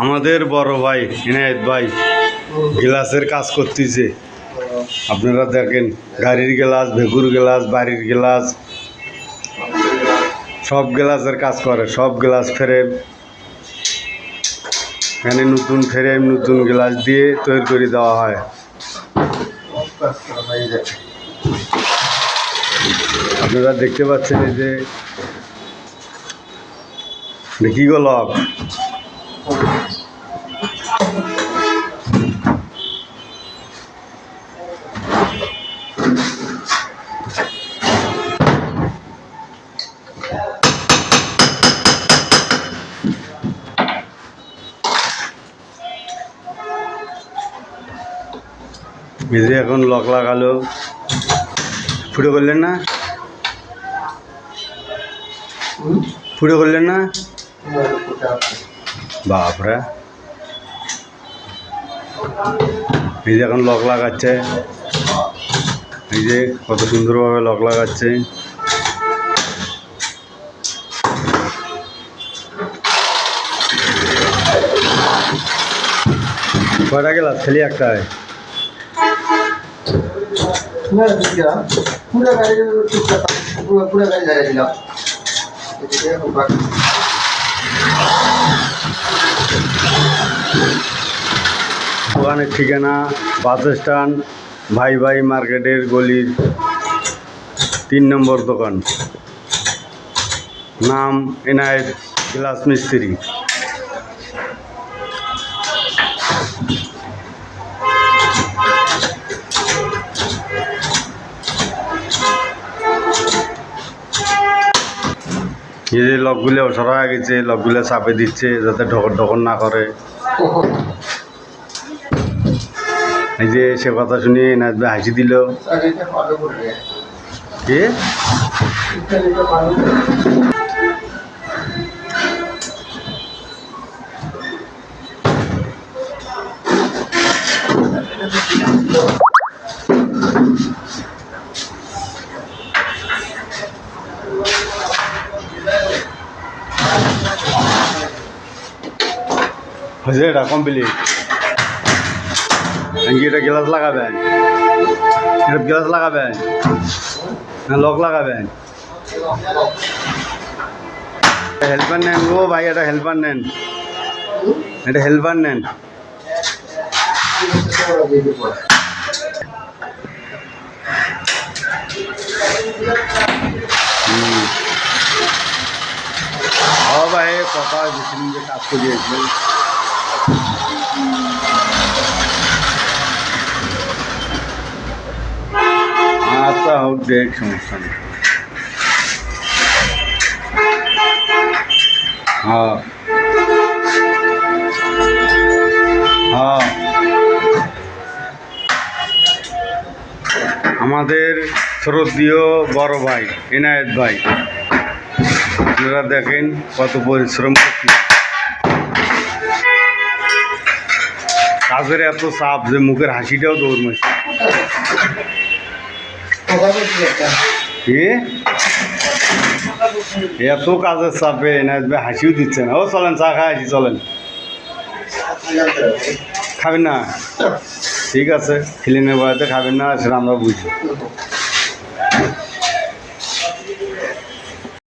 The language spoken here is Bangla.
আমাদের বড় ভাই ইনায়েত ভাই, গ্লাসের কাজ করতেছে। আপনারা দেখেন, গাড়ির গ্লাস, ভেগুর গ্লাস, বাড়ির গ্লাস, সব গ্লাসের কাজ করে, সব গ্লাস ফ্রেম। এখানে নতুন ফ্রেম, নতুন গ্লাস দিয়ে তৈরি করে দেওয়া হয়। আপনারা দেখতে পাচ্ছেন এই যে দেখি গো যে এখন লক লাগালো। ফুটো করলেন না? ফুটো করলেন না? বাপরে। এই যে এখন লক লাগাচ্ছে। এই যে কত সুন্দরভাবে লক লাগাচ্ছে। কয়টা গেলাস খালি একটাই পুরো গাড়ি পুরো গাড়ি দোকানের ঠিকানা, বাস স্ট্যান্ড, ভাই ভাই মার্কেটের গলির তিন নম্বর দোকান। নাম এনায়েত গ্লাস মিস্ত্রি। এই যে লকগুলো হয়ে গেছে, লকগুলো চাপে দিচ্ছে যাতে ঢকর ঢকর না করে। এই যে সে কথা শুনে ভাই হাসি দিল। কে? এটা কমপ্লিট এটা গ্লাস লাগাবেন। এটা গ্লাস লাগাবেন। না, লক লাগাবেন। হেল্পার নেন গো ভাই, এটা হেল্পার নেন। এটা হেল্পার নেন। হুম। ও ভাই কথা বেশি দিন যে কাজ করিয়েছে। হোক, দেখ সমস্যা নেই। হ্যাঁ। হ্যাঁ। আমাদের শ্রদ্ধীয় বড় ভাই, এনায়েত ভাই, আপনারা দেখেন কত পরিশ্রম কাজের এত চাপ যে মুখের হাসিটাও দৌড় এত কাজের চাপে না হাসিও দিচ্ছে না। ও চলেন, চা খাই আসি, চলেন। খাবেন না? ঠিক আছে ফিলিনের বয়াতে খাবেন না, সেটা আমরা বুঝি